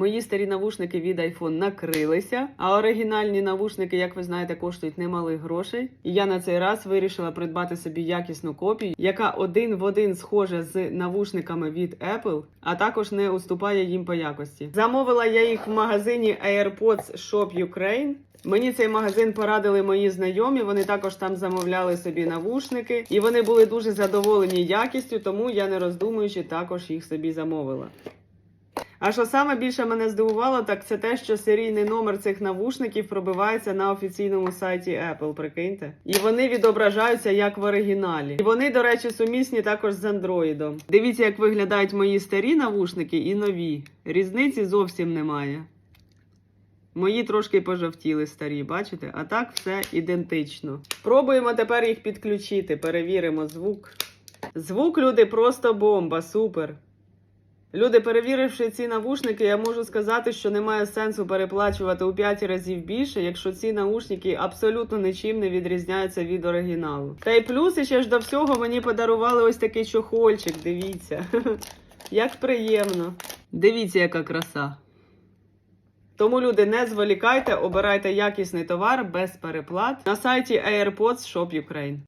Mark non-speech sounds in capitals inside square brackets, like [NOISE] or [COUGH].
Мої старі навушники від iPhone накрилися, а оригінальні навушники, як ви знаєте, коштують немалих грошей. І я на цей раз вирішила придбати собі якісну копію, яка один в один схожа з навушниками від Apple, а також не уступає їм по якості. Замовила я їх в магазині AirPods Shop Ukraine. Мені цей магазин порадили мої знайомі. Вони також там замовляли собі навушники, і вони були дуже задоволені якістю, тому я не роздумуючи також їх собі замовила. А що саме більше мене здивувало, так це те, що серійний номер цих навушників пробивається на офіційному сайті Apple, прикиньте. І вони відображаються як в оригіналі. І вони, до речі, сумісні також з Android. Дивіться, як виглядають мої старі навушники і нові. Різниці зовсім немає. Мої трошки пожовтіли старі, бачите? А так все ідентично. Пробуємо тепер їх підключити, перевіримо звук. Звук, люди, просто бомба, супер. Люди, перевіривши ці навушники, я можу сказати, що немає сенсу переплачувати у 5 разів більше, якщо ці наушники абсолютно нічим не відрізняються від оригіналу. Та й плюс іще ж до всього мені подарували ось такий чохольчик. Дивіться, [LAUGHS] як приємно. Дивіться, яка краса. Тому, люди, не зволікайте, обирайте якісний товар без переплат на сайті AirPods Shop Ukraine.